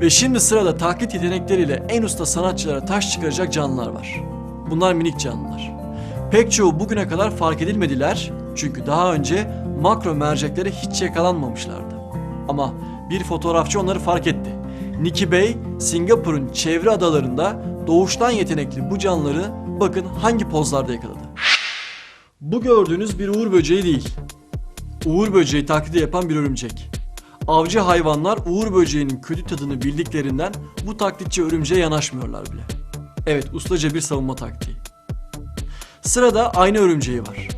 Ve şimdi sırada taklit yetenekleriyle en usta sanatçılara taş çıkaracak canlılar var. Bunlar minik canlılar. Pek çoğu bugüne kadar fark edilmediler çünkü daha önce makro merceklere hiç yakalanmamışlardı. Ama bir fotoğrafçı onları fark etti. Nicky Bey, Singapur'un çevre adalarında doğuştan yetenekli bu canlıları bakın hangi pozlarda yakaladı. Bu gördüğünüz bir uğur böceği değil. Uğur böceği taklidi yapan bir örümcek. Avcı hayvanlar uğur böceğinin kötü tadını bildiklerinden bu taklitçi örümceğe yanaşmıyorlar bile. Evet ustaca bir savunma taktiği. Sırada ayna örümceği var.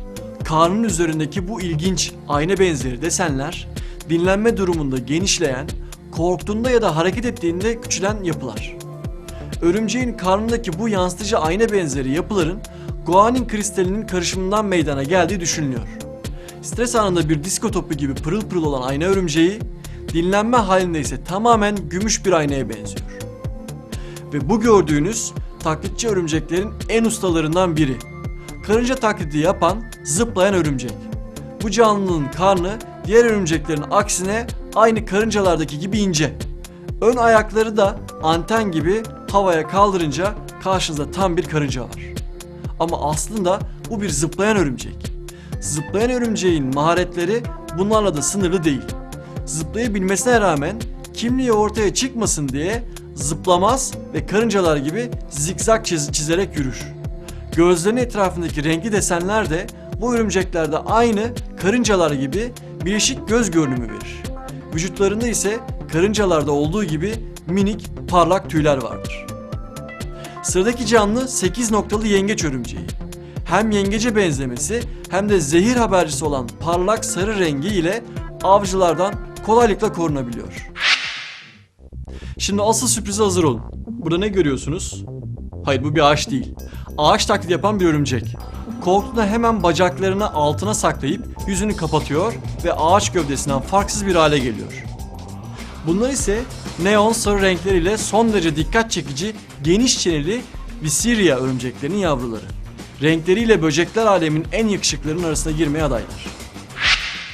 Karnın üzerindeki bu ilginç ayna benzeri desenler dinlenme durumunda genişleyen, korktuğunda ya da hareket ettiğinde küçülen yapılar. Örümceğin karnındaki bu yansıtıcı ayna benzeri yapıların guanin kristalinin karışımından meydana geldiği düşünülüyor. Stres anında bir disko topu gibi pırıl pırıl olan ayna örümceği, dinlenme halinde ise tamamen gümüş bir aynaya benziyor. Ve bu gördüğünüz taklitçi örümceklerin en ustalarından biri. Karınca taklidi yapan zıplayan örümcek. Bu canlının karnı diğer örümceklerin aksine aynı karıncalardaki gibi ince. Ön ayakları da anten gibi havaya kaldırınca karşınızda tam bir karınca var. Ama aslında bu bir zıplayan örümcek. Zıplayan örümceğin maharetleri bunlarla da sınırlı değil. Zıplayabilmesine rağmen kimliği ortaya çıkmasın diye zıplamaz ve karıncalar gibi zikzak çiz- çizerek yürür. Gözlerinin etrafındaki renkli desenler de bu örümceklerde aynı karıncalar gibi birleşik göz görünümü verir. Vücutlarında ise karıncalarda olduğu gibi minik parlak tüyler vardır. Sıradaki canlı 8 noktalı yengeç örümceği. Hem yengece benzemesi hem de zehir habercisi olan parlak sarı rengi ile avcılardan kolaylıkla korunabiliyor. Şimdi asıl sürprize hazır olun. Burada ne görüyorsunuz? Hayır bu bir ağaç değil. Ağaç taklidi yapan bir örümcek. Korktuğunda hemen bacaklarını altına saklayıp yüzünü kapatıyor ve ağaç gövdesinden farksız bir hale geliyor. Bunlar ise neon sarı renkleriyle son derece dikkat çekici geniş çeneli Visiria örümceklerinin yavruları. Renkleriyle böcekler aleminin en yakışıklarının arasına girmeye adaylar.